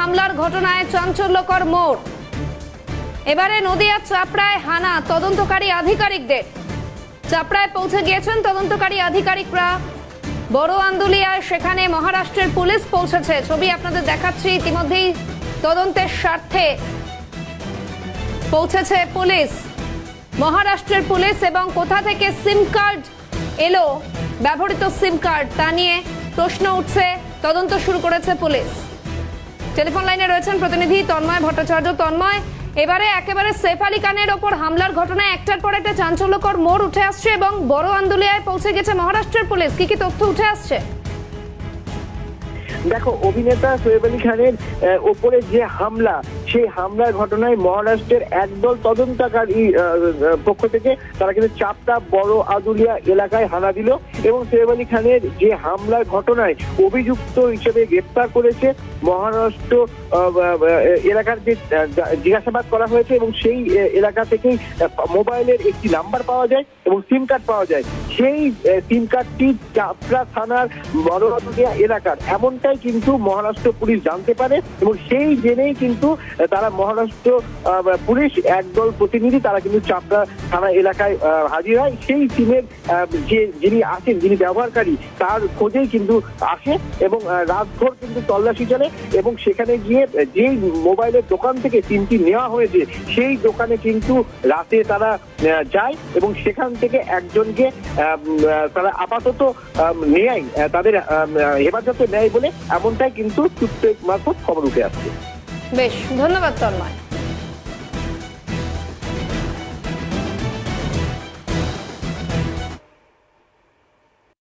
হামলার ঘটনায় চাঞ্চল্যকর মোড়। এবারে নদিয়া চাপড়ায় হানা তদন্তকারী আধিকারিকদের। চাপড়ায় পৌঁছে গিয়েছেন তদন্তকারী আধিকারিকরা। বড় আন্দুলিয়ায় সেখানে মহারাষ্ট্রের পুলিশ পৌঁছেছে। ছবি আপনাদের দেখাচ্ছি, ইতিমধ্যেই তদন্তের স্বার্থে পৌঁছেছে পুলিশ। মহারাষ্ট্রের পুলিশ এবং কোথা থেকে সিম কার্ড এলো, ব্যবহৃত সিম কার্ড তা নিয়ে প্রশ্ন উঠছে। তদন্ত শুরু করেছে পুলিশ। টেলিফোন লাইনে রয়েছেন প্রতিনিধি তন্ময় ভট্টাচার্য। তন্ময়, এবারে একেবারে সেফ আলী খানের ওপর হামলার ঘটনায় একটার পর একটা চাঞ্চল্যকর মোড় উঠে আসছে এবং বড় আন্দোলিয়ায় পৌঁছে গেছে মহারাষ্ট্রের পুলিশ। কি কি তথ্য উঠে আসছে? দেখো, অভিনেতা সোহেব আলী খানের ওপরে যে হামলা সেই হামলার ঘটনায় মহারাষ্ট্রের একদল তদন্তকারী পক্ষ থেকে তারা কিন্তু চাপটা বড় আদুলিয়া এলাকায় হানা দিল এবং সোহেব আলী খানের যে হামলার ঘটনায় অভিযুক্ত হিসেবে গ্রেপ্তার করেছে মহারাষ্ট্র এলাকার যে জিজ্ঞাসাবাদ করা হয়েছে এবং সেই এলাকা থেকেই মোবাইলের একটি নাম্বার পাওয়া যায় এবং সিম কার্ড পাওয়া যায়। সেই সিম কার্ডটি চাপড়া থানার বড় আদুলিয়া এলাকার। এমনটাই কিন্তু মহারাষ্ট্র পুলিশ জানতে পারে এবং সেই জেনেই কিন্তু তারা মহারাষ্ট্র পুলিশ একদল প্রতিনিধি তারা কিন্তু চাপড়া থানা এলাকায় হাজির হয়। সেই সিমের যে, যিনি আছেন, যিনি ব্যবহারকারী, তার খোঁজেই কিন্তু আসে এবং রাতভর কিন্তু তল্লাশি চলে এবং সেখানে গিয়ে যেই মোবাইলের দোকান থেকে সিমটি নেওয়া হয়েছে, সেই দোকানে কিন্তু রাতে তারা যায় এবং সেখান থেকে একজনকে তারা আপাতত নেয় তাদের হেফাজতে নেয় বলে এমনটাই কিন্তু সূত্রের মারফত খবর উঠে আসছে। বেশ, ধন্যবাদ তন্ময়।